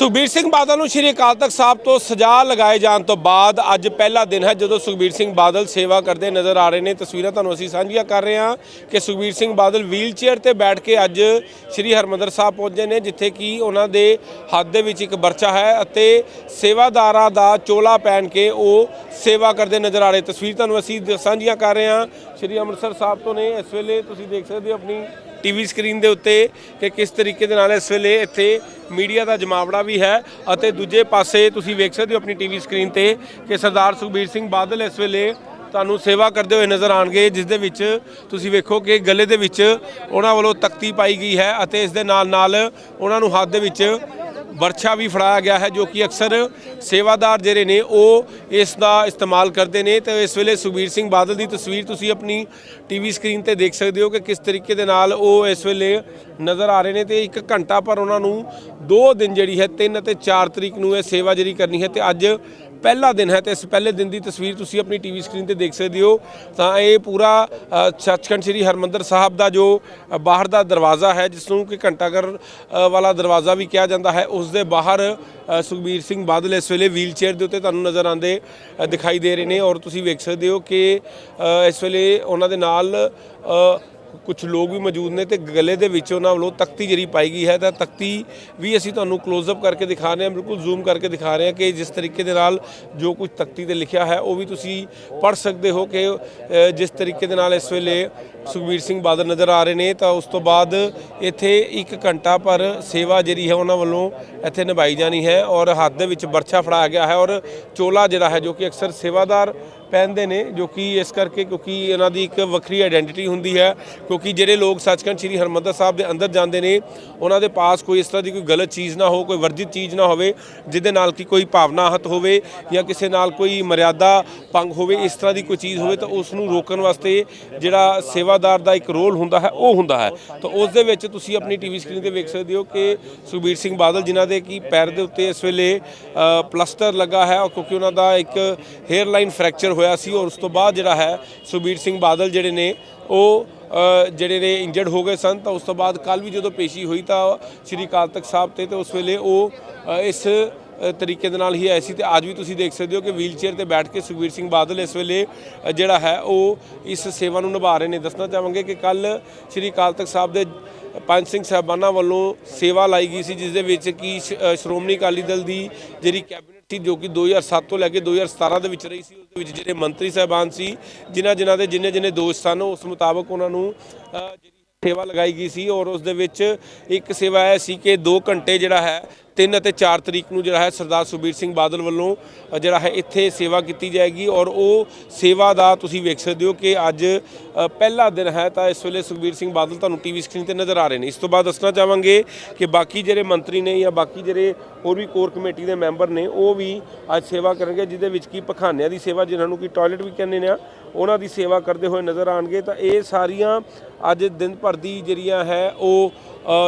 ਸੁਖਬੀਰ ਸਿੰਘ ਬਾਦਲ ਨੂੰ ਸ਼੍ਰੀ ਅਕਾਲ ਤਖਤ ਸਾਹਿਬ ਤੋਂ ਸਜ਼ਾ ਲਗਾਏ ਜਾਣ ਤੋਂ ਬਾਅਦ ਅੱਜ ਪਹਿਲਾ ਦਿਨ ਹੈ ਜਦੋਂ ਸੁਖਬੀਰ ਸਿੰਘ ਬਾਦਲ ਸੇਵਾ ਕਰਦੇ ਨਜ਼ਰ ਆ ਰਹੇ ਨੇ। ਤਸਵੀਰਾਂ ਤੁਹਾਨੂੰ ਅਸੀਂ ਸਾਂਝੀਆਂ ਕਰ ਰਹੇ ਹਾਂ ਕਿ ਸੁਖਬੀਰ ਸਿੰਘ ਬਾਦਲ ਵੀਲਚੇਅਰ ਤੇ ਬੈਠ ਕੇ ਅੱਜ ਸ਼੍ਰੀ ਹਰਮੰਦਰ ਸਾਹਿਬ ਪਹੁੰਚੇ ਨੇ, ਜਿੱਥੇ ਕਿ ਉਹਨਾਂ ਦੇ ਹੱਥ ਦੇ ਵਿੱਚ ਇੱਕ ਬਰਚਾ ਹੈ ਅਤੇ ਸੇਵਾਦਾਰਾਂ ਦਾ ਚੋਲਾ ਪਹਿਨ ਕੇ ਉਹ ਸੇਵਾ ਕਰਦੇ ਨਜ਼ਰ ਆ ਰਹੇ। ਤਸਵੀਰ ਤੁਹਾਨੂੰ ਅਸੀਂ ਸਾਂਝੀਆਂ ਕਰ ਰਹੇ ਹਾਂ। ਸ਼੍ਰੀ ਅੰਮ੍ਰਿਤਸਰ ਸਾਹਿਬ ਤੋਂ ਨੇ। ਇਸ ਵੇਲੇ ਤੁਸੀਂ ਦੇਖ ਸਕਦੇ ਹੋ ਆਪਣੀ ਟੀਵੀ ਸਕਰੀਨ ਦੇ ਉੱਤੇ ਕਿ ਕਿਸ ਤਰੀਕੇ ਦੇ ਨਾਲ ਇਸ ਵੇਲੇ ਇੱਥੇ ਮੀਡੀਆ ਦਾ ਜਮਾਵੜਾ ਵੀ ਹੈ ਅਤੇ ਦੂਜੇ ਪਾਸੇ ਤੁਸੀਂ ਵੇਖ ਸਕਦੇ ਹੋ ਆਪਣੀ ਟੀਵੀ ਸਕਰੀਨ ਤੇ ਕਿ ਸਰਦਾਰ ਸੁਖਬੀਰ ਸਿੰਘ ਬਾਦਲ ਇਸ ਵੇਲੇ ਤੁਹਾਨੂੰ ਸੇਵਾ ਕਰਦੇ ਹੋਏ ਨਜ਼ਰ ਆਣਗੇ ਜਿਸ ਦੇ ਵਿੱਚ ਤੁਸੀਂ ਵੇਖੋ ਕਿ ਗਲੇ ਦੇ ਵਿੱਚ ਉਹਨਾਂ ਵੱਲੋਂ ਤਖਤੀ ਪਾਈ ਗਈ ਹੈ ਅਤੇ ਇਸ ਦੇ ਨਾਲ ਨਾਲ ਉਹਨਾਂ ਨੂੰ ਹੱਥ ਦੇ ਵਿੱਚ ਵਰਛਾ ਵੀ ਫੜਾਇਆ ਗਿਆ ਹੈ, ਜੋ ਕਿ ਅਕਸਰ ਸੇਵਾਦਾਰ ਜਿਹੜੇ ਨੇ, ਉਹ ਇਸ ਦਾ ਇਸਤੇਮਾਲ ਕਰਦੇ ਨੇ। ਤੇ ਇਸ ਵੇਲੇ ਸੁਖਬੀਰ ਸਿੰਘ ਬਾਦਲ ਦੀ ਤਸਵੀਰ ਤੁਸੀਂ ਆਪਣੀ ਟੀਵੀ ਸਕਰੀਨ ਤੇ ਦੇਖ ਸਕਦੇ ਹੋ ਕਿ ਕਿਸ ਤਰੀਕੇ ਦੇ ਨਾਲ ਉਹ ਇਸ ਵੇਲੇ ਨਜ਼ਰ ਆ ਰਹੇ ਨੇ ਤੇ ਇੱਕ ਘੰਟਾ ਪਰ ਉਹਨਾਂ ਨੂੰ ਦੋ ਦਿਨ ਜਿਹੜੀ ਹੈ 3 ਅਤੇ 4 ਤਰੀਕ ਨੂੰ ਇਹ ਸੇਵਾ ਜਿਹੜੀ ਕਰਨੀ ਹੈ। ਤੇ ਅੱਜ ਪਹਿਲਾ ਦਿਨ ਹੈ ਤੇ ਇਸ ਪਹਿਲੇ ਦਿਨ ਦੀ ਤਸਵੀਰ ਤੁਸੀਂ ਆਪਣੀ ਟੀਵੀ ਸਕਰੀਨ ਤੇ ਦੇਖ ਸਕਦੇ ਹੋ। ਤਾਂ ਇਹ ਪੂਰਾ ਸੱਚਖੰਡ ਸ੍ਰੀ ਹਰਮੰਦਰ ਸਾਹਿਬ ਦਾ ਜੋ ਬਾਹਰ ਦਾ ਦਰਵਾਜ਼ਾ ਹੈ ਜਿਸ ਨੂੰ ਕਿ ਘੰਟਾਘਰ ਅ, ਵਾਲਾ ਦਰਵਾਜ਼ਾ ਵੀ ਕਿਹਾ ਜਾਂਦਾ ਹੈ ਉਸ ਦੇ ਬਾਹਰ ਸੁਖਬੀਰ ਸਿੰਘ ਬਾਦਲ ਇਸ ਵੇਲੇ ਵੀਲ ਚੇਅਰ ਦੇ ਉੱਤੇ ਤੁਹਾਨੂੰ ਨਜ਼ਰ ਆਉਂਦੇ ਦਿਖਾਈ ਦੇ ਰਹੇ ਨੇ ਔਰ ਤੁਸੀਂ ਵੇਖ ਸਕਦੇ ਹੋ ਕਿ ਇਸ ਵੇਲੇ ਉਹਨਾਂ ਦੇ ਨਾਲ ਕੁਝ ਲੋਕ ਵੀ ਮੌਜੂਦ ਨੇ ਤੇ ਗਲੇ ਦੇ ਵਿੱਚ ਉਹਨਾਂ ਵੱਲੋਂ ਤਖਤੀ ਜਿਹੜੀ ਪਾਈ ਗਈ ਹੈ, ਤਾਂ ਤਖਤੀ ਵੀ ਅਸੀਂ ਤੁਹਾਨੂੰ ਕਲੋਜ਼-ਅਪ ਕਰਕੇ ਦਿਖਾ ਰਹੇ ਹਾਂ, ਬਿਲਕੁਲ ਜ਼ੂਮ ਕਰਕੇ ਦਿਖਾ ਰਹੇ ਹਾਂ ਕਿ ਜਿਸ ਤਰੀਕੇ ਦੇ ਨਾਲ ਜੋ ਕੁਝ ਤਖਤੀ ਤੇ ਲਿਖਿਆ ਹੈ, ਉਹ ਵੀ ਤੁਸੀਂ ਪੜ੍ਹ ਸਕਦੇ ਹੋ ਕਿ ਜਿਸ ਤਰੀਕੇ ਦੇ ਨਾਲ ਇਸ ਵੇਲੇ ਸੁਖਬੀਰ ਸਿੰਘ ਬਾਦਲ ਨਜ਼ਰ ਆ ਰਹੇ ਨੇ, ਤਾਂ ਉਸ ਤੋਂ ਬਾਅਦ ਇੱਥੇ ਇੱਕ ਘੰਟਾ ਪਰ ਸੇਵਾ ਜਿਹੜੀ ਹੈ ਉਹਨਾਂ ਵੱਲੋਂ ਇੱਥੇ ਨਿਭਾਈ ਜਾਣੀ ਹੈ ਔਰ ਹੱਥ ਦੇ ਵਿੱਚ ਬਰਛਾ ਫੜਾਇਆ ਗਿਆ ਹੈ ਔਰ ਚੋਲਾ ਜਿਹੜਾ ਹੈ ਜੋ ਕਿ ਅਕਸਰ ਸੇਵਾਦਾਰ ਪਹਿਨਦੇ ਨੇ ਜੋ ਕਿ ਇਸ ਕਰਕੇ ਕਿਉਂਕਿ ਇਹਨਾਂ ਦੀ ਇੱਕ ਵੱਖਰੀ ਆਇਡੈਂਟੀਟੀ ਹੁੰਦੀ ਹੈ ਕਿਉਂਕਿ ਜਿਹੜੇ ਲੋਕ ਸੱਚਖੰਡ ਸ੍ਰੀ ਹਰਮੰਦਰ ਸਾਹਿਬ ਦੇ ਅੰਦਰ ਜਾਂਦੇ ਨੇ ਉਹਨਾਂ ਦੇ ਪਾਸ ਕੋਈ ਇਸ ਤਰ੍ਹਾਂ ਦੀ ਕੋਈ ਗਲਤ ਚੀਜ਼ ਨਾ ਹੋ ਕੋਈ ਵਰਜਿਤ ਚੀਜ਼ ਨਾ ਹੋਵੇ ਜਿਹਦੇ ਨਾਲ ਕਿ ਕੋਈ ਭਾਵਨਾ ਹਤ ਹੋਵੇ ਜਾਂ ਕਿਸੇ ਨਾਲ ਕੋਈ ਮਰਿਆਦਾ ਭੰਗ ਹੋਵੇ ਇਸ ਤਰ੍ਹਾਂ ਦੀ ਕੋਈ ਚੀਜ਼ ਹੋਵੇ ਤਾਂ ਉਸ ਨੂੰ ਰੋਕਣ ਵਾਸਤੇ ਜਿਹੜਾ ਸੇਵਾਦਾਰ ਦਾ ਇੱਕ ਰੋਲ ਹੁੰਦਾ ਹੈ ਉਹ ਹੁੰਦਾ ਹੈ। ਤਾਂ ਉਸ ਦੇ ਵਿੱਚ ਤੁਸੀਂ ਆਪਣੀ ਟੀਵੀ ਸਕਰੀਨ ਤੇ ਵੇਖ ਸਕਦੇ ਹੋ ਕਿ ਸੁਖਬੀਰ ਸਿੰਘ ਬਾਦਲ ਜਿਨ੍ਹਾਂ ਦੇ ਕੀ ਪੈਰ ਦੇ ਉੱਤੇ ਇਸ ਵੇਲੇ ਅ, ਪਲਸਟਰ ਲੱਗਾ ਹੈ ਕਿਉਂਕਿ ਉਹਨਾਂ ਦਾ ਇੱਕ ਹੇਅਰ ਲਾਈਨ ਫ੍ਰੈਕਚਰ ਹੋਇਆ ਸੀ ਔਰ ਉਸ ਤੋਂ ਬਾਅਦ ਜਿਹੜਾ ਹੈ ਸੁਖਬੀਰ ਸਿੰਘ ਬਾਦਲ ਜਿਹੜੇ ਨੇ ਉਹ ਜਿਹੜੇ ਨੇ ਇੰਜਰਡ ਹੋ ਗਏ ਸਨ, ਤਾਂ ਉਸ ਤੋਂ ਬਾਅਦ ਕੱਲ ਵੀ ਜਦੋਂ ਪੇਸ਼ੀ ਹੋਈ ਤਾਂ ਸ੍ਰੀ ਅਕਾਲ ਤਖਤ ਸਾਹਿਬ ਤੇ ਤੇ ਉਸ ਵੇਲੇ ਉਹ ਇਸ ਤਰੀਕੇ ਦੇ ਨਾਲ ਹੀ ਆਏ ਸੀ ਤੇ ਅੱਜ ਵੀ ਤੁਸੀਂ ਦੇਖ ਸਕਦੇ ਹੋ ਕਿ ਵੀਲ ਚੇਅਰ ਤੇ ਬੈਠ ਕੇ ਸੁਖਬੀਰ ਸਿੰਘ ਬਾਦਲ ਇਸ ਵੇਲੇ ਜਿਹੜਾ ਹੈ ਉਹ ਇਸ ਸੇਵਾ ਨੂੰ ਨਿਭਾ ਰਹੇ ਨੇ। ਦੱਸਣਾ ਚਾਹਾਂਗੇ ਕਿ ਕੱਲ ਸ੍ਰੀ ਅਕਾਲ ਤਖਤ ਸਾਹਿਬ ਦੇ ਪੰਜ ਸਿੰਘ ਸਾਹਿਬਾਨਾਂ ਵੱਲੋਂ ਸੇਵਾ ਲਾਈ ਗਈ ਸੀ, ਜਿਸ ਦੇ ਵਿੱਚ ਕੀ ਸ਼੍ਰੋਮਣੀ ਅਕਾਲੀ ਦਲ ਦੀ ਜਿਹੜੀ ਕੈਬਨਿਟ ਜੋ ਕਿ 2007 ਤੋਂ ਲੈ ਕੇ 2017 ਦੇ ਵਿੱਚ ਰਹੀ ਸੀ ਉਸ ਦੇ ਵਿੱਚ ਜਿਹੜੇ ਮੰਤਰੀ ਸਾਹਿਬਾਨ ਸੀ, ਜਿਨ੍ਹਾਂ ਜਿਨ੍ਹਾਂ ਦੇ ਜਿੰਨੇ ਜਿੰਨੇ ਦੋਸ਼ ਸਨ, ਉਸ ਮੁਤਾਬਕ ਉਹਨਾਂ ਨੂੰ ਜਿਹੜੀ ਸੇਵਾ ਲਗਾਈ ਗਈ ਸੀ ਔਰ ਉਸ ਦੇ ਵਿੱਚ ਇੱਕ ਸੇਵਾ ਇਹ ਸੀ ਕਿ 2 ਘੰਟੇ ਜਿਹੜਾ ਹੈ 3 ਅਤੇ 4 ਤਰੀਕ ਨੂੰ ਜਿਹੜਾ ਹੈ ਸਰਦਾਰ ਸੁਖਬੀਰ ਸਿੰਘ ਬਾਦਲ ਵੱਲੋਂ ਜਿਹੜਾ ਹੈ ਇੱਥੇ ਸੇਵਾ ਕੀਤੀ ਜਾਏਗੀ ਔਰ ਉਹ ਸੇਵਾ ਦਾ ਤੁਸੀਂ ਵੇਖ ਸਕਦੇ ਹੋ ਕਿ ਅੱਜ ਪਹਿਲਾ ਦਿਨ ਹੈ ਤਾਂ ਇਸ ਵੇਲੇ ਸੁਖਬੀਰ ਸਿੰਘ ਬਾਦਲ ਤੁਹਾਨੂੰ ਟੀਵੀ ਸਕਰੀਨ ਤੇ ਨਜ਼ਰ ਆ ਰਹੇ ਨੇ। ਇਸ ਤੋਂ ਬਾਅਦ ਦੱਸਣਾ ਚਾਹਾਂਗੇ ਕਿ ਬਾਕੀ ਜਿਹੜੇ ਮੰਤਰੀ ਨੇ ਜਾਂ ਬਾਕੀ ਜਿਹੜੇ ਹੋਰ ਵੀ ਕੋਰ ਕਮੇਟੀ ਦੇ ਮੈਂਬਰ ਨੇ, ਉਹ ਵੀ ਅੱਜ ਸੇਵਾ ਕਰਨਗੇ, ਜਿਹਦੇ ਵਿੱਚ ਕੀ ਪਖਾਨਿਆਂ ਦੀ ਸੇਵਾ, ਜਿਨ੍ਹਾਂ ਨੂੰ ਕੀ ਟਾਇਲਟ ਵੀ ਕਹਿੰਦੇ ਨੇ ਉਹਨਾਂ ਦੀ ਸੇਵਾ ਕਰਦੇ ਹੋਏ ਨਜ਼ਰ ਆਣਗੇ। ਤਾਂ ਇਹ ਸਾਰੀਆਂ ਅੱਜ ਦਿਨ ਭਰ ਦੀ ਜਿਹੜੀਆਂ ਹੈ, ਉਹ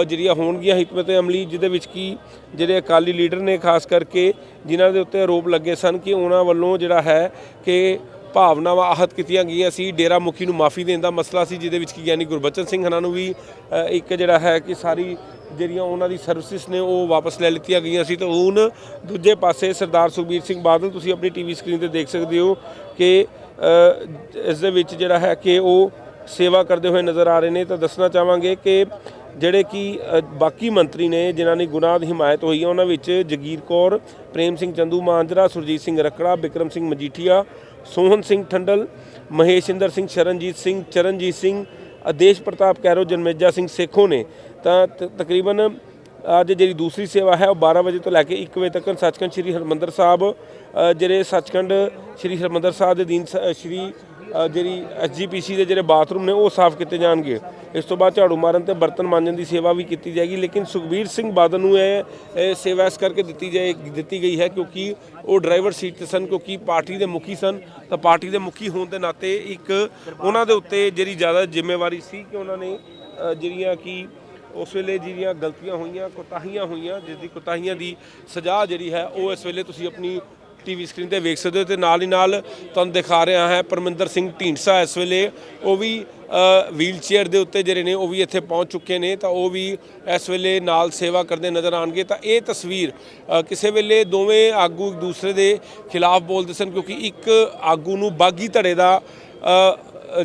ਜਿਹੜੀਆਂ ਹੋਣਗੀਆਂ ਹਕਮਤ ਅਮਲੀ, ਜਿਹਦੇ ਵਿੱਚ ਕੀ ਜਿਹੜੇ ਅਕਾਲੀ ਲੀਡਰ ਨੇ, ਖਾਸ ਕਰਕੇ ਜਿਨ੍ਹਾਂ ਦੇ ਉੱਤੇ ਆਰੋਪ ਲੱਗੇ ਸਨ ਕਿ ਉਹਨਾਂ ਵੱਲੋਂ ਜਿਹੜਾ ਹੈ ਕਿ ਭਾਵਨਾਵਾਂ ਆਹਤ ਕੀਤੀਆਂ ਗਈਆਂ ਸੀ। ਡੇਰਾ ਮੁਖੀ ਨੂੰ ਮਾਫੀ ਦੇਣ ਦਾ ਮਸਲਾ ਸੀ, ਜਿਹਦੇ ਵਿੱਚ ਕੀ ਗਿਆਨੀ ਗੁਰਬਚਨ ਸਿੰਘ ਹਨਾਂ ਨੂੰ ਵੀ ਇੱਕ ਜਿਹੜਾ ਹੈ ਕਿ ਸਾਰੀ ਜਿਹੜੀਆਂ ਉਹਨਾਂ ਦੀ ਸਰਵਿਸਿਜ਼ ਨੇ ਉਹ ਵਾਪਸ ਲੈ ਲਿੱਤੀਆਂ ਗਈਆਂ ਸੀ। ਤਾਂ ਹੁਣ ਦੂਜੇ ਪਾਸੇ ਸਰਦਾਰ ਸੁਖਬੀਰ ਸਿੰਘ ਬਾਦਲ, ਤੁਸੀਂ ਆਪਣੀ ਟੀਵੀ ਸਕਰੀਨ ਤੇ ਦੇਖ ਸਕਦੇ ਹੋ ਕਿ ਇਸ ਦੇ ਵਿੱਚ ਜਿਹੜਾ ਹੈ ਕਿ ਉਹ ਸੇਵਾ ਕਰਦੇ ਹੋਏ ਨਜ਼ਰ ਆ ਰਹੇ ਨੇ। ਤਾਂ ਦੱਸਣਾ ਚਾਹਾਂਗੇ ਕਿ ਜਿਹੜੇ ਕਿ ਬਾਕੀ ਮੰਤਰੀ ਨੇ ਜਿਨ੍ਹਾਂ ਦੀ ਗੁਨਾਹ ਦੀ ਹਿਮਾਇਤ ਹੋਈ ਹੈ, ਉਹਨਾਂ ਵਿੱਚ ਜਗੀਰ ਕੌਰ, ਪ੍ਰੇਮ ਸਿੰਘ ਚੰਦੂ ਮਾਂਜਰਾ, ਸੁਰਜੀਤ ਸਿੰਘ ਰਕੜਾ ਬਿਕਰਮ ਸਿੰਘ ਮਜੀਠੀਆ ਸੋਹਨ ਸਿੰਘ ਠੰਡਲ ਮਹੇਸ਼ਿੰਦਰ ਸਿੰਘ, ਸ਼ਰਨਜੀਤ ਸਿੰਘ, ਚਰਨਜੀਤ ਸਿੰਘ, ਆਦੇਸ਼ ਪ੍ਰਤਾਪ ਕੈਰੋ, ਜਨਮੇਜਾ ਸਿੰਘ ਸੇਖੋ ਨੇ। ਤਾਂ ਤਕਰੀਬਨ ਅੱਜ ਜਿਹੜੀ ਦੂਸਰੀ ਸੇਵਾ ਹੈ, ਉਹ 12 ਵਜੇ ਤੋਂ ਲੈ ਕੇ 1 ਵਜੇ ਤੱਕ ਸੱਚਖੰਡ ਸ੍ਰੀ ਹਰਮੰਦਰ ਸਾਹਿਬ ਜਿਹੜੇ ਸੱਚਖੰਡ ਸ੍ਰੀ ਹਰਮੰਦਰ ਸਾਹਿਬ ਦੇ ਦੀਨ ਸ- ਸ੍ਰੀ ਜਿਹੜੀ ਐਸਜੀਪੀਸੀ ਦੇ ਜਿਹੜੇ ਬਾਥਰੂਮ ਨੇ, ਉਹ ਸਾਫ਼ ਕੀਤੇ ਜਾਣਗੇ। ਇਸ ਤੋਂ ਬਾਅਦ ਝਾੜੂ ਮਾਰਨ ਤੇ ਬਰਤਨ ਮਾਂਜਣ ਦੀ ਸੇਵਾ ਵੀ ਕੀਤੀ ਜਾਏਗੀ, ਲੇਕਿਨ ਸੁਖਬੀਰ ਸਿੰਘ ਬਾਦਲ ਨੂੰ ਇਹ ਸੇਵਾ ਇਸ ਕਰਕੇ ਦਿੱਤੀ ਜਾਏ, ਦਿੱਤੀ ਗਈ ਹੈ ਕਿਉਂਕਿ ਉਹ ਡਰਾਈਵਰ ਸੀਟ ਤੇ ਸਨ, ਕਿਉਂਕਿ ਪਾਰਟੀ ਦੇ ਮੁਖੀ ਸਨ। ਤਾਂ ਪਾਰਟੀ ਦੇ ਮੁਖੀ ਹੋਣ ਦੇ ਨਾਤੇ ਇੱਕ ਉਹਨਾਂ ਦੇ ਉੱਤੇ ਜਿਹੜੀ ਜ਼ਿਆਦਾ ਜ਼ਿੰਮੇਵਾਰੀ ਸੀ ਕਿ ਉਹਨਾਂ ਨੇ ਜਿਹੜੀਆਂ ਕਿ ਉਸ ਵੇਲੇ ਜਿਹੜੀਆਂ ਗਲਤੀਆਂ ਹੋਈਆਂ, ਕੋਤਾਹੀਆਂ ਹੋਈਆਂ, ਜਿਸ ਦੀ ਕੋਤਾਹੀਆਂ ਦੀ ਸਜ਼ਾ ਜਿਹੜੀ ਹੈ, ਉਹ ਇਸ ਵੇਲੇ ਤੁਸੀਂ ਆਪਣੀ ਟੀਵੀ ਸਕਰੀਨ ਤੇ ਵੇਖ ਸਕਦੇ ਹੋ ਤੇ ਨਾਲ ਹੀ ਨਾਲ ਤੁਹਾਨੂੰ ਦਿਖਾ ਰਿਹਾ ਹੈ ਪਰਮਿੰਦਰ ਸਿੰਘ ਢੀਂਡਸਾ ਇਸ ਵੇਲੇ। ਉਹ ਵੀ ਵੀਲ ਚੇਅਰ ਦੇ ਉੱਤੇ ਜਿਹੜੇ ਨੇ, ਉਹ ਵੀ ਇੱਥੇ ਪਹੁੰਚ ਚੁੱਕੇ ਨੇ। ਤਾਂ ਉਹ ਵੀ ਇਸ ਵੇਲੇ ਨਾਲ ਸੇਵਾ ਕਰਦੇ ਨਜ਼ਰ ਆਣਗੇ ਤਾਂ ਇਹ ਤਸਵੀਰ ਕਿਸੇ ਵੇਲੇ ਦੋਵੇਂ ਆਗੂ ਇੱਕ ਦੂਸਰੇ ਦੇ ਖਿਲਾਫ ਬੋਲਦੇ ਸਨ, ਕਿਉਂਕਿ ਇੱਕ ਆਗੂ ਨੂੰ ਬਾਗੀ ਧੜੇ ਦਾ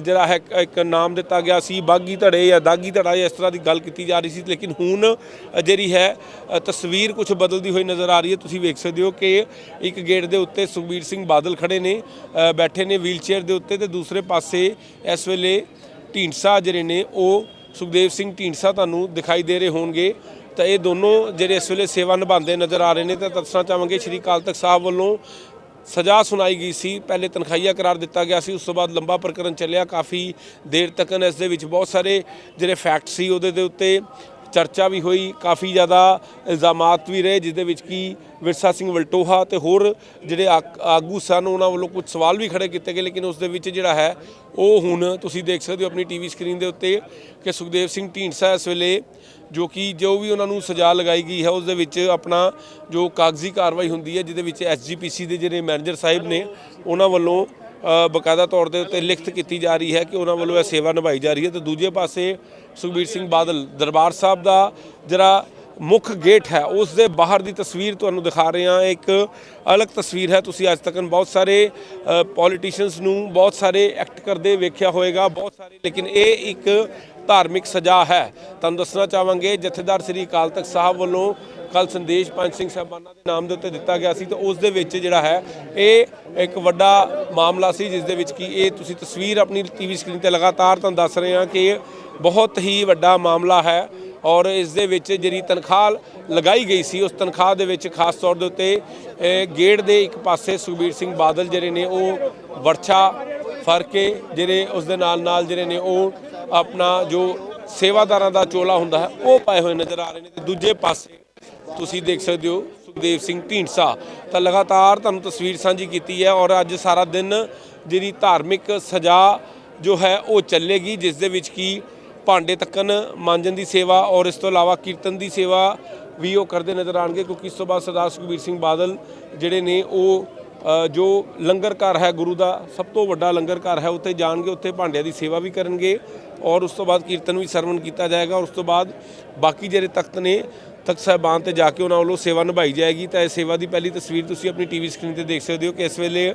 ਜਿਹੜਾ ਹੈ, ਇੱਕ ਨਾਮ ਦਿੱਤਾ ਗਿਆ ਸੀ, ਬਾਗੀ ਧੜੇ ਜਾਂ ਦਾਗੀ ਧੜਾ ਇਸ ਤਰ੍ਹਾਂ ਦੀ ਗੱਲ ਕੀਤੀ ਜਾ ਰਹੀ ਸੀ। ਲੇਕਿਨ ਹੁਣ ਜਿਹੜੀ ਹੈ ਤਸਵੀਰ ਕੁਝ ਬਦਲਦੀ ਹੋਈ ਨਜ਼ਰ ਆ ਰਹੀ ਹੈ। ਤੁਸੀਂ ਵੇਖ ਸਕਦੇ ਹੋ ਕਿ ਇੱਕ ਗੇਟ ਦੇ ਉੱਤੇ ਸੁਖਬੀਰ ਸਿੰਘ ਬਾਦਲ ਖੜੇ ਨੇ ਬੈਠੇ ਨੇ ਵੀਲਚੇਅਰ ਦੇ ਉੱਤੇ ਤੇ ਦੂਸਰੇ ਪਾਸੇ ਇਸ ਵੇਲੇ ਢੀਂਡਸਾ ਜਿਹੜੇ ਨੇ, ਉਹ ਸੁਖਦੇਵ ਸਿੰਘ ਢੀਂਡਸਾ ਤੁਹਾਨੂੰ ਦਿਖਾਈ ਦੇ ਰਹੇ ਹੋਣਗੇ। ਤਾਂ ਇਹ ਦੋਨੋਂ ਜਿਹੜੇ ਇਸ ਵੇਲੇ ਸੇਵਾ ਨਿਭਾਉਂਦੇ ਨਜ਼ਰ ਆ ਰਹੇ ਨੇ। ਤਾਂ ਦੱਸਣਾ ਚਾਹਾਂਗੇ ਸ਼੍ਰੀ ਅਕਾਲ ਤਖਤ ਸਾਹਿਬ ਵੱਲੋਂ ਸਜ਼ਾ ਸੁਣਾਈ ਗਈ ਸੀ, ਪਹਿਲੇ ਤਨਖਾਹੀਆ ਕਰਾਰ ਦਿੱਤਾ ਗਿਆ ਸੀ, ਉਸ ਤੋਂ ਬਾਅਦ ਲੰਬਾ ਪ੍ਰਕਰਨ ਚੱਲਿਆ, ਕਾਫੀ ਦੇਰ ਤੱਕ ਇਸ ਦੇ ਵਿੱਚ ਬਹੁਤ ਸਾਰੇ ਜਿਹੜੇ ਫੈਕਟ ਸੀ, ਉਹਦੇ ਦੇ ਉੱਤੇ ਚਰਚਾ ਵੀ ਹੋਈ, ਕਾਫੀ ਜ਼ਿਆਦਾ ਇਲਜ਼ਾਮਾਤ ਵੀ ਰਹੇ ਜਿਸ ਦੇ ਵਿੱਚ ਕੀ ਵਿਰਸਾ ਸਿੰਘ ਵਲਟੋਹਾ ਤੇ ਹੋਰ ਜਿਹੜੇ ਆਗ- ਆਗੂ ਸਨ, ਉਹਨਾਂ ਵੱਲੋਂ ਕੁਝ ਸਵਾਲ ਵੀ ਖੜੇ ਕੀਤੇ ਗਏ, ਲੇਕਿਨ ਉਸ ਦੇ ਵਿੱਚ ਜਿਹੜਾ ਹੈ, ਉਹ ਹੁਣ ਤੁਸੀਂ ਦੇਖ ਸਕਦੇ ਹੋ ਆਪਣੀ ਟੀਵੀ ਸਕਰੀਨ ਦੇ ਉੱਤੇ ਕਿ ਸੁਖਦੇਵ ਸਿੰਘ ਢੀਂਡਸਾ ਇਸ ਵੇਲੇ ਜੋ ਕਿ ਜੋ ਵੀ ਉਹਨਾਂ ਨੂੰ ਸਜ਼ਾ ਲਗਾਈ ਗਈ ਹੈ, ਉਸ ਦੇ ਵਿੱਚ ਆਪਣਾ ਜੋ ਕਾਗਜ਼ੀ ਕਾਰਵਾਈ ਹੁੰਦੀ ਹੈ, ਜਿਹਦੇ ਵਿੱਚ ਐਸਜੀਪੀਸੀ ਦੇ ਜਿਹੜੇ ਮੈਨੇਜਰ ਸਾਹਿਬ ਨੇ, ਉਹਨਾਂ ਵੱਲੋਂ ਬਕਾਇਦਾ ਤੌਰ ਦੇ ਉੱਤੇ ਲਿਖਤ ਕੀਤੀ ਜਾ ਰਹੀ ਹੈ ਕਿ ਉਹਨਾਂ ਵੱਲੋਂ ਇਹ ਸੇਵਾ ਨਿਭਾਈ ਜਾ ਰਹੀ ਹੈ ਤੇ ਦੂਜੇ ਪਾਸੇ ਸੁਖਬੀਰ ਸਿੰਘ ਬਾਦਲ ਦਰਬਾਰ ਸਾਹਿਬ ਦਾ ਜਿਹੜਾ ਮੁੱਖ ਗੇਟ ਹੈ, ਉਸ ਦੇ ਬਾਹਰ ਦੀ ਤਸਵੀਰ ਤੁਹਾਨੂੰ ਦਿਖਾ ਰਹੇ ਹਾਂ। ਇੱਕ ਅਲੱਗ ਤਸਵੀਰ ਹੈ। ਤੁਸੀਂ ਅੱਜ ਤੱਕ ਬਹੁਤ ਸਾਰੇ ਪੋਲੀਟੀਸ਼ੀਅਨਸ ਨੂੰ ਬਹੁਤ ਸਾਰੇ ਐਕਟ ਕਰਦੇ ਵੇਖਿਆ ਹੋਵੇਗਾ ਬਹੁਤ ਸਾਰੇ, ਲੇਕਿਨ ਇਹ ਇੱਕ ਧਾਰਮਿਕ ਸਜ਼ਾ ਹੈ। ਤੁਹਾਨੂੰ ਦੱਸਣਾ ਚਾਹਾਂਗੇ, ਜਥੇਦਾਰ ਸ੍ਰੀ ਅਕਾਲ ਤਖਤ ਸਾਹਿਬ ਵੱਲੋਂ ਕੱਲ ਸੰਦੇਸ਼ ਪੰਜ ਸਿੰਘ ਸਾਹਿਬਾਨਾਂ ਦੇ ਨਾਮ ਦੇ ਉੱਤੇ ਦਿੱਤਾ ਗਿਆ ਸੀ ਤੇ ਉਸ ਦੇ ਵਿੱਚ ਜਿਹੜਾ ਹੈ, ਇਹ ਇੱਕ ਵੱਡਾ ਮਾਮਲਾ ਸੀ ਜਿਸ ਦੇ ਵਿੱਚ ਕੀ ਇਹ ਤੁਸੀਂ ਤਸਵੀਰ ਆਪਣੀ ਟੀਵੀ ਸਕਰੀਨ ਤੇ ਲਗਾਤਾਰ ਤੁਹਾਨੂੰ ਦੱਸ ਰਹੇ ਹਾਂ ਕਿ ਬਹੁਤ ਹੀ ਵੱਡਾ ਮਾਮਲਾ ਹੈ ਔਰ ਇਸ ਦੇ ਵਿੱਚ ਜਿਹੜੀ ਤਨਖਾਹ ਲਗਾਈ ਗਈ ਸੀ, ਉਸ ਤਨਖਾਹ ਦੇ ਵਿੱਚ ਖਾਸ ਤੌਰ ਦੇ ਉੱਤੇ ਗੇਟ ਦੇ ਇੱਕ ਪਾਸੇ ਸੁਖਬੀਰ ਸਿੰਘ ਬਾਦਲ ਜਿਹੜੇ ਨੇ ਉਹ ਵਰਛਾ ਫੜ ਕੇ ਜਿਹੜੇ ਉਸ ਦੇ ਨਾਲ ਨਾਲ ਜਿਹੜੇ ਨੇ ਉਹ ਆਪਣਾ ਜੋ ਸੇਵਾਦਾਰਾਂ ਦਾ ਚੋਲਾ ਹੁੰਦਾ ਹੈ, ਉਹ ਪਾਏ ਹੋਏ ਨਜ਼ਰ ਆ ਰਹੇ ਨੇ ਤੇ ਦੂਜੇ ਪਾਸੇ ਤੁਸੀਂ ਦੇਖ ਸਕਦੇ ਹੋ ਸੁਖਦੇਵ ਸਿੰਘ ਢੀਂਡਸਾ। ਤਾਂ ਲਗਾਤਾਰ ਤੁਹਾਨੂੰ ਤਸਵੀਰ ਸਾਂਝੀ ਕੀਤੀ ਹੈ ਔਰ ਅੱਜ ਸਾਰਾ ਦਿਨ ਜਿਹੜੀ ਧਾਰਮਿਕ ਸਜ਼ਾ ਜੋ ਹੈ ਉਹ ਚੱਲੇਗੀ, ਜਿਸ ਦੇ ਵਿੱਚ ਕੀ ਭਾਂਡੇ ਤੱਕਨ ਮਾਂਜਣ ਦੀ ਸੇਵਾ ਔਰ ਇਸ ਤੋਂ ਇਲਾਵਾ ਕੀਰਤਨ ਦੀ ਸੇਵਾ ਵੀ ਉਹ ਕਰਦੇ ਨਜ਼ਰ ਆਣਗੇ ਕਿਉਂਕਿ ਇਸ ਤੋਂ ਬਾਅਦ ਸਰਦਾਰ ਸੁਖਬੀਰ ਸਿੰਘ ਬਾਦਲ ਜਿਹੜੇ ਨੇ ਉਹ ਜੋ ਲੰਗਰ ਘਰ ਹੈ ਗੁਰੂ ਦਾ, ਸਭ ਤੋਂ ਵੱਡਾ ਲੰਗਰ ਘਰ ਹੈ, ਉੱਥੇ ਜਾਣਗੇ, ਉੱਥੇ ਭਾਂਡਿਆਂ ਦੀ ਸੇਵਾ ਵੀ ਕਰਨਗੇ ਔਰ ਉਸ ਤੋਂ ਬਾਅਦ ਕੀਰਤਨ ਵੀ ਸਰਵਣ ਕੀਤਾ ਜਾਏਗਾ ਔਰ ਉਸ ਤੋਂ ਬਾਅਦ ਬਾਕੀ ਜਿਹੜੇ ਤਖਤ ਨੇ ਤਖਤ ਸਾਹਿਬਾਨ ਤੇ ਜਾ ਕੇ ਉਹਨਾਂ ਵੱਲੋਂ ਸੇਵਾ ਨਿਭਾਈ ਜਾਏਗੀ। ਤਾਂ ਇਹ ਸੇਵਾ ਦੀ ਪਹਿਲੀ ਤਸਵੀਰ ਤੁਸੀਂ ਆਪਣੀ ਟੀਵੀ ਸਕਰੀਨ ਤੇ ਦੇਖ ਸਕਦੇ ਹੋ ਕਿ ਇਸ ਵੇਲੇ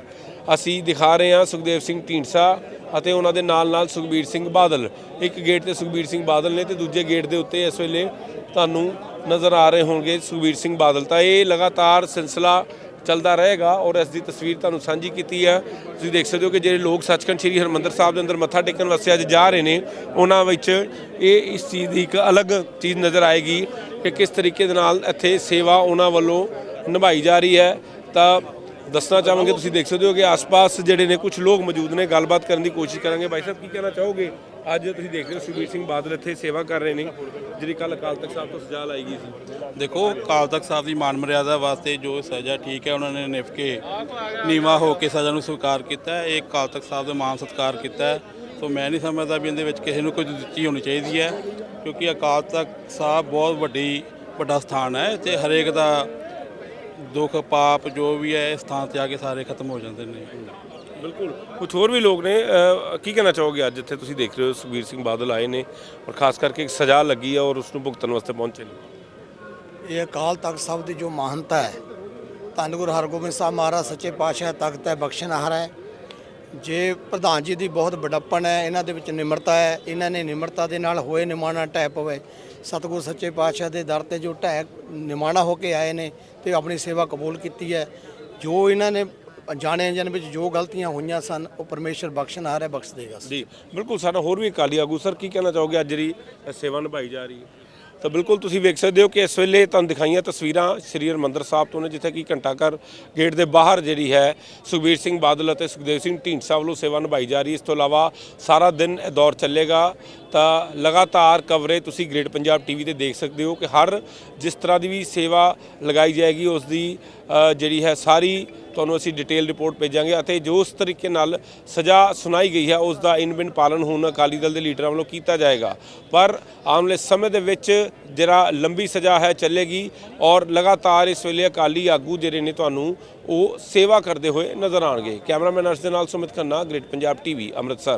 ਅਸੀਂ ਦਿਖਾ ਰਹੇ ਹਾਂ ਸੁਖਦੇਵ ਸਿੰਘ ਢੀਂਡਸਾ ਅਤੇ ਉਹਨਾਂ ਦੇ ਨਾਲ ਨਾਲ ਸੁਖਬੀਰ ਸਿੰਘ ਬਾਦਲ। ਇੱਕ ਗੇਟ ਤੇ ਸੁਖਬੀਰ ਸਿੰਘ ਬਾਦਲ ਨੇ ਤੇ ਦੂਜੇ ਗੇਟ ਦੇ ਉੱਤੇ ਇਸ ਵੇਲੇ ਤੁਹਾਨੂੰ ਨਜ਼ਰ ਆ ਰਹੇ ਹੋਣਗੇ ਸੁਖਬੀਰ ਸਿੰਘ ਬਾਦਲ। ਤਾਂ ਇਹ ਲਗਾਤਾਰ ਸਿਲਸਿਲਾ ਚੱਲਦਾ ਰਹੇਗਾ ਔਰ ਇਸ ਦੀ ਤਸਵੀਰ ਤੁਹਾਨੂੰ ਸਾਂਝੀ ਕੀਤੀ ਹੈ। ਤੁਸੀਂ ਦੇਖ ਸਕਦੇ ਹੋ ਕਿ ਜਿਹੜੇ ਲੋਕ ਸੱਚਖੰਡ ਸ੍ਰੀ ਹਰਿਮੰਦਰ ਸਾਹਿਬ ਦੇ ਅੰਦਰ ਮੱਥਾ ਟੇਕਣ ਵਾਸਤੇ ਅੱਜ ਜਾ ਰਹੇ ਨੇ, ਉਹਨਾਂ ਵਿੱਚ ਇਹ ਇਸ ਚੀਜ਼ ਦੀ ਇੱਕ ਅਲੱਗ ਚੀਜ਼ ਨਜ਼ਰ ਆਏਗੀ ਕਿ ਕਿਸ ਤਰੀਕੇ ਦੇ ਨਾਲ ਇੱਥੇ ਸੇਵਾ ਉਹਨਾਂ ਵੱਲੋਂ ਨਿਭਾਈ ਜਾ ਰਹੀ ਹੈ। ਤਾਂ ਦੱਸਣਾ ਚਾਹਾਂਗੇ, ਤੁਸੀਂ ਦੇਖ ਸਕਦੇ ਹੋ ਕਿ ਆਸ-ਪਾਸ ਜਿਹੜੇ ਨੇ ਕੁਝ ਲੋਕ ਮੌਜੂਦ ਨੇ, ਗੱਲਬਾਤ ਕਰਨ ਦੀ ਕੋਸ਼ਿਸ਼ ਕਰਾਂਗੇ ਭਾਈ ਸਾਹਿਬ, ਕੀ ਕਹਿਣਾ ਚਾਹੋਗੇ ਅੱਜ ਤੁਸੀਂ ਦੇਖ ਰਹੇ ਹੋ ਸੁਖਬੀਰ ਸਿੰਘ ਬਾਦਲ ਇੱਥੇ ਸੇਵਾ ਕਰ ਰਹੇ ਨੇ, ਜਿਹੜੀ ਕੱਲ ਅਕਾਲ ਤਖਤ ਸਾਹਿਬ ਤੋਂ ਸਜ਼ਾ ਲਾਈ ਗਈ ਸੀ ਦੇਖੋ, ਅਕਾਲ ਤਖਤ ਸਾਹਿਬ ਦੀ ਮਾਨ ਮਰਿਆਦਾ ਵਾਸਤੇ ਜੋ ਸਜ਼ਾ ਠੀਕ ਹੈ, ਉਹਨਾਂ ਨੇ ਨਿਭ ਕੇ ਨੀਵਾ ਹੋ ਕੇ ਸਜ਼ਾ ਨੂੰ ਸਵੀਕਾਰ ਕੀਤਾ ਹੈ। ਇਹ ਅਕਾਲ ਤਖਤ ਸਾਹਿਬ ਦਾ ਮਾਨ ਸਤਿਕਾਰ ਕੀਤਾ ਹੈ। ਸੋ ਮੈਂ ਨਹੀਂ ਸਮਝਦਾ ਵੀ ਇਹਦੇ ਵਿੱਚ ਕਿਸੇ ਨੂੰ ਕੋਈ ਦਿੱਤੀ ਹੋਣੀ ਚਾਹੀਦੀ ਹੈ, ਕਿਉਂਕਿ ਅਕਾਲ ਤਖਤ ਸਾਹਿਬ ਬਹੁਤ ਵੱਡੀ, ਵੱਡਾ ਸਥਾਨ ਹੈ ਤੇ ਹਰੇਕ ਦਾ ਦੁੱਖ ਪਾਪ ਜੋ ਵੀ ਹੈ ਇਸ ਸਥਾਨ ਤੇ ਆ ਕੇ ਸਾਰੇ ਖਤਮ ਹੋ ਜਾਂਦੇ ਨੇ। ਬਿਲਕੁਲ। ਕੁਝ ਹੋਰ ਵੀ ਲੋਕ ਨੇ ਅਹ, ਕੀ ਕਹਿਣਾ ਚਾਹੋਗੇ ਅੱਜ ਜਿੱਥੇ ਤੁਸੀਂ ਦੇਖ ਰਹੇ ਹੋ ਸੁਖਬੀਰ ਸਿੰਘ ਬਾਦਲ ਆਏ ਨੇ ਔਰ ਖਾਸ ਕਰਕੇ ਇੱਕ ਸਜ਼ਾ ਲੱਗੀ ਹੈ ਔਰ ਉਸ ਨੂੰ ਭੁਗਤਣ ਵਾਸਤੇ ਪਹੁੰਚੇ ਨੇ। ਇਹ ਅਕਾਲ ਤਖਤ ਸਾਹਿਬ ਦੀ ਜੋ ਮਹਾਨਤਾ ਹੈ ਧੰਨ ਗੁਰੂ ਹਰਗੋਬਿੰਦ ਸਾਹਿਬ ਮਹਾਰਾਜ ਸੱਚੇ ਪਾਤਸ਼ਾਹ ਤਖਤ ਹੈ ਬਖਸ਼ਣਹਾਰ ਹੈ। ਜੇ ਪ੍ਰਧਾਨ ਜੀ ਦੀ ਬਹੁਤ ਵੱਡਪਨ ਹੈ ਇਹਨਾਂ ਦੇ ਵਿੱਚ ਨਿਮਰਤਾ ਹੈ ਇਹਨਾਂ ਨੇ ਨਿਮਰਤਾ ਦੇ ਨਾਲ ਹੋਏ ਨਿਮਾਣਾ ਢਹਿ ਪਵੇ। ਸਤਿਗੁਰ ਸੱਚੇ ਪਾਤਸ਼ਾਹ ਦੇ ਦਰ ਤੇ ਜੋ ਢਹਿ ਨਿਮਾਣਾ ਹੋ ਕੇ ਆਏ ਨੇ ਤੇ ਆਪਣੀ ਸੇਵਾ ਕਬੂਲ ਕੀਤੀ ਹੈ। ਜੋ ਇਹਨਾਂ ਨੇ ਜਾਣੇ ਜਨ ਵਿੱਚ ਜੋ ਗਲਤੀਆਂ ਹੋਈਆਂ ਸਨ, ਉਹ ਪਰਮੇਸ਼ਰ ਬਖਸ਼ਣਹਾਰ ਹੈ ਬਖਸ਼ ਦੇਗਾ। ਜੀ, ਬਿਲਕੁਲ ਸਾਡਾ ਹੋਰ ਵੀ ਅਕਾਲੀ ਆਗੂ ਸਰ, ਕੀ ਕਹਿਣਾ ਚਾਹੋਗੇ ਅੱਜ ਜਿਹੜੀ ਸੇਵਾ ਨਿਭਾਈ ਜਾ ਰਹੀ ਹੈ? ਤਾਂ ਬਿਲਕੁਲ ਤੁਸੀਂ ਵੇਖ ਸਕਦੇ ਹੋ ਕਿ ਇਸ ਵੇਲੇ ਤੁਹਾਨੂੰ ਦਿਖਾਈਆਂ ਤਸਵੀਰਾਂ ਸ੍ਰੀ ਹਰਿਮੰਦਰ ਸਾਹਿਬ ਤੋਂ ਨੇ, ਜਿੱਥੇ ਕਿ ਘੰਟਾਘਰ ਗੇਟ ਦੇ ਬਾਹਰ ਜਿਹੜੀ ਹੈ ਸੁਖਬੀਰ ਸਿੰਘ ਬਾਦਲ ਅਤੇ ਸੁਖਦੇਵ ਸਿੰਘ ਢੀਂਡਸਾ ਵੱਲੋਂ ਸੇਵਾ ਨਿਭਾਈ ਜਾ ਰਹੀ ਹੈ। ਇਸ ਤੋਂ ਇਲਾਵਾ ਸਾਰਾ ਦਿਨ ਇਹ ਦੌਰ ਚੱਲੇਗਾ। ਤਾਂ ਲਗਾਤਾਰ ਕਵਰੇਜ ਤੁਸੀਂ ਗ੍ਰੇਟ ਪੰਜਾਬ ਟੀਵੀ ਤੇ ਦੇਖ ਸਕਦੇ ਹੋ ਕਿ ਹਰ ਜਿਸ ਤਰ੍ਹਾਂ ਦੀ ਵੀ ਸੇਵਾ ਲਗਾਈ ਜਾਏਗੀ, ਉਸ ਦੀ ਜਿਹੜੀ ਹੈ ਸਾਰੀ ਤੁਹਾਨੂੰ ਅਸੀਂ ਡਿਟੇਲ ਰਿਪੋਰਟ ਭੇਜਾਂਗੇ ਅਤੇ ਜੋ ਉਸ ਤਰੀਕੇ ਨਾਲ ਸਜ਼ਾ ਸੁਣਾਈ ਗਈ ਹੈ, ਉਸ ਦਾ ਇਨ ਬਿਨ ਪਾਲਣ ਹੁਣ ਅਕਾਲੀ ਦਲ ਦੇ ਲੀਡਰਾਂ ਵੱਲੋਂ ਕੀਤਾ ਜਾਏਗਾ। ਪਰ ਆਉਣ ਵਾਲੇ ਸਮੇਂ ਦੇ ਵਿੱਚ ਜਿਹੜਾ ਲੰਬੀ ਸਜ਼ਾ ਹੈ ਚੱਲੇਗੀ ਔਰ ਲਗਾਤਾਰ ਇਸ ਵੇਲੇ ਅਕਾਲੀ ਆਗੂ ਜਿਹੜੇ ਨੇ ਤੁਹਾਨੂੰ ਉਹ ਸੇਵਾ ਕਰਦੇ ਹੋਏ ਨਜ਼ਰ ਆਣਗੇ ਕੈਮਰਾਮੈਨ ਅਰਸ਼ ਦੇ ਨਾਲ ਸੁਮਿਤ ਖੰਨਾ ਗ੍ਰੇਟ ਪੰਜਾਬ ਟੀਵੀ ਅੰਮ੍ਰਿਤਸਰ।